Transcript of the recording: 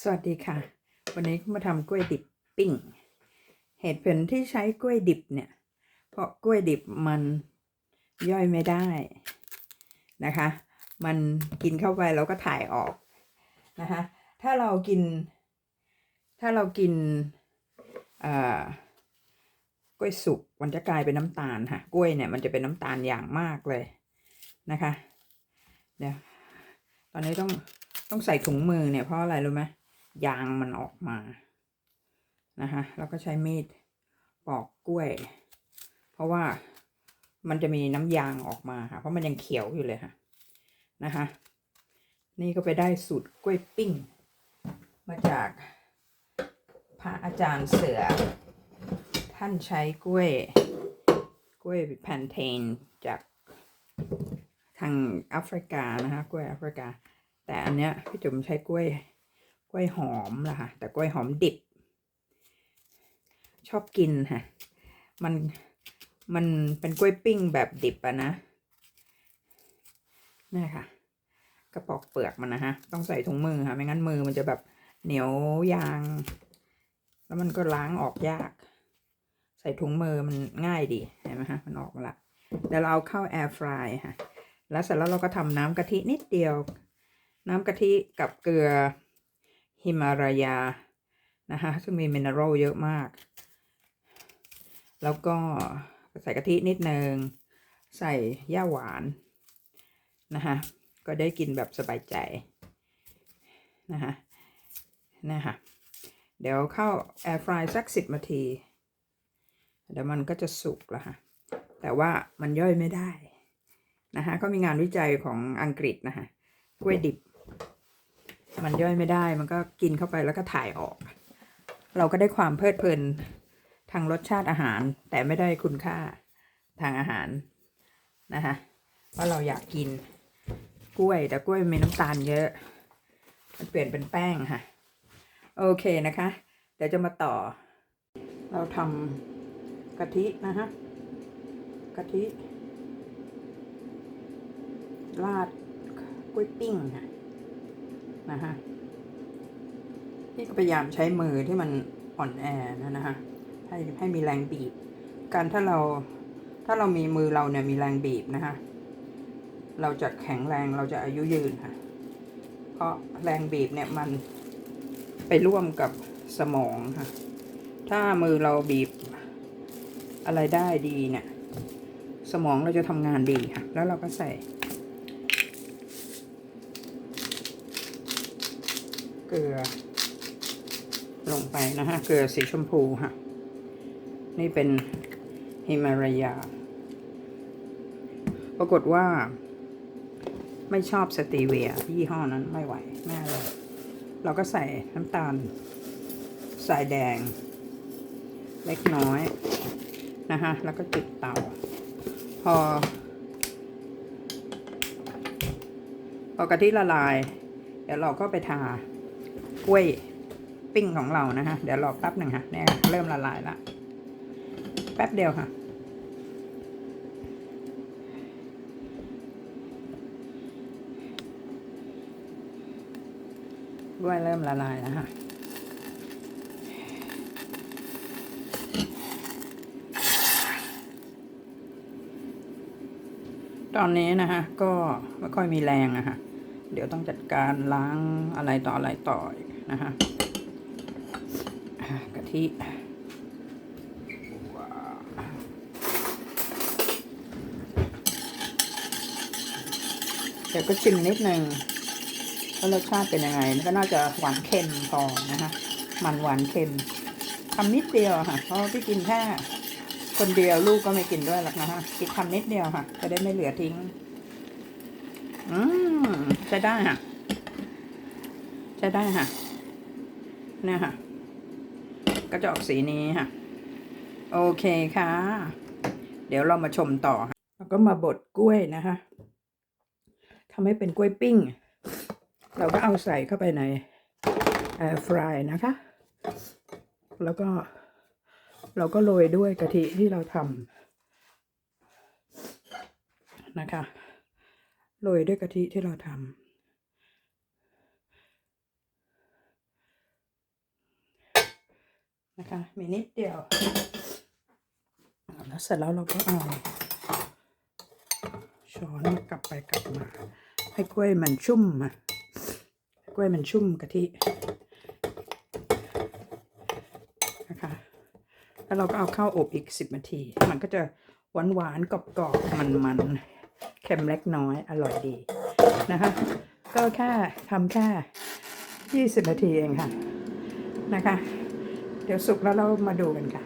สวัสดีค่ะ วันนี้มาทำกล้วยดิบปิ้ง เหตุผลที่ใช้กล้วยดิบเนี่ย เพราะกล้วยดิบมันย่อยไม่ได้นะคะ มันกินเข้าไปแล้วก็ถ่ายออกนะคะ ถ้าเรากิน ถ้าเรากินเอ่อกล้วยสุกมันจะกลายเป็นน้ำตาลค่ะ กล้วยเนี่ยมันจะเป็นน้ำตาลอย่างมากเลยนะคะ เดี๋ยว ตอนนี้ต้องต้องใส่ถุงมือเนี่ยเพราะอะไรรู้ไหม ยางมันออกมานะคะแล้วก็ใช้มีดปอกกล้วย เพราะว่ามันจะมีน้ำยางออกมาค่ะ เพราะมันยังเขียวอยู่เลยค่ะนะคะ นี่ก็ไปได้สูตรกล้วยปิ้ง มาจากพระอาจารย์เสือ ท่านใช้กล้วย กล้วยแพนเทนจากทางแอฟริกานะคะกล้วยแอฟริกา แต่อันเนี้ยพี่จุ๋มใช้กล้วย ล้วยหอมละค่ะ แต่กล้วยหอมดิบ ชอบกินค่ะ มันมันเป็นกล้วยปิ้งแบบดิบอะนะนี่ค่ะ กระปอกเปลือกมันนะฮะ ต้องใส่ถุงมือค่ะ ไม่งั้นมือมันจะแบบเหนียวยาง แล้วมันก็ล้างออกยาก ใส่ถุงมือมันง่ายดีเห็นไหมฮะ มันออกมาละเดี๋ยวเราเอาเข้าแอร์ฟรายค่ะ แล้วเสร็จแล้วเราก็ทำน้ำกะทินิดเดียว น้ำกะทิกับเกลือ ฮิมาลายา นะคะ ซึ่งมีมินเนอรัลเยอะมาก แล้วก็ใส่กะทินิดนึง ใส่ย่าหวาน นะคะก็ได้กินแบบสบายใจ นะคะนะคะเดี๋ยวเข้าแอร์ฟรายสักสิบนาทีเดี๋ยวมันก็จะสุกแล้วค่ะ แต่ว่ามันย่อยไม่ได้นะคะเขามีงานวิจัยของอังกฤษนะคะกล้วยดิบ มันย่อยไม่ได้มันก็กินเข้าไปแล้วก็ถ่ายออก เราก็ได้ความเพลิดเพลินทางรสชาติอาหาร แต่ไม่ได้คุณค่าทางอาหารนะคะเพราเราอยากกินกล้วย แต่กล้วยมีน้ำตาลเยอะ มันเปลี่ยนเป็นแป้งค่ะ โอเคนะคะ เดี๋ยวจะมาต่อ เราทำกะทินะคะกะทิราดกล้วยปิ้งค่ะ นะฮะพี่ก็พยายามใช้มือที่มันอ่อนแอนะนะฮะให้ให้มีแรงบีบ การถ้าเราถ้าเรามีมือเราเนี่ยมีแรงบีบนะคะเราจะแข็งแรงเราจะอายุยืนค่ะ เพราะแรงบีบเนี่ยมันไปร่วมกับสมองค่ะ ถ้ามือเราบีบอะไรได้ดีเนี่ย สมองเราจะทำงานดีค่ะ แล้วเราก็ใส่ กลือ ลงไปนะฮะ เกลือสีชมพูค่ะนี่เป็นฮิมาลายา ปรากฏว่า ไม่ชอบสตีเวียยี่ห้อนั้นไม่ไหวแม่เลย เราก็ใส่น้ำตาลสายแดง เล็กน้อยนะคะแล้วก็จุดเตา พอ พอกะทิละลาย เดี๋ยวเราก็ไปทา กล้วยปิ้งของเรานะคะเดี๋ยวรอแป๊บหนึ่งค่ะเนี่ยเริ่มละลายละแป๊บเดียวค่ะ กล้วยเริ่มละลายแล้วค่ะตอนนี้นะคะก็ไม่ค่อยมีแรงอะค่ะเดี๋ยวต้องจัดการล้างอะไรต่ออะไรต่ออีก นะคะกะทิเดี๋ยวก็ชิมนิดนึงว่ารสชาติเป็นยังไงมันก็น่าจะหวานเค็มพอนะคะมันหวานเค็มทำนิดเดียวค่ะ เพราะพี่กินแค่คนเดียวลูกก็ไม่กินด้วยหรอกนะคะกินทำนิดเดียวค่ะ จะได้ไม่เหลือทิ้ง อืมใช้ได้ค่ะใช้ได้ค่ะ เนี่ยค่ะ ก็จะออกสีนี้ค่ะ โอเคค่ะ เดี๋ยวเรามาชมต่อแล้วก็มาบดกล้วยนะคะทำให้เป็นกล้วยปิ้ง เราก็เอาใส่เข้าไปในแอร์ฟรายนะคะ แล้วก็เราก็โรยด้วยกะทิที่เราทำนะคะ โรยด้วยกะทิที่เราทำ นะคะมีนิดเดียวแล้วเสร็จแล้วเราก็เอาช้อนมากลับไปกลับมา ให้กล้วยมันชุ่มอะกล้วยมันชุ่มกะทินะคะแล้วเราก็เอาเข้าอบอีกสิบนาที มันก็จะหวานหวานๆกรอบกรอบมันมันๆเค็มเล็กน้อยอร่อยดีนะคะก็แค่ทำแค่ยี่สิบนาทีเองค่ะนะคะ เดี๋ยวสุกแล้วเรามาดูกันค่ะ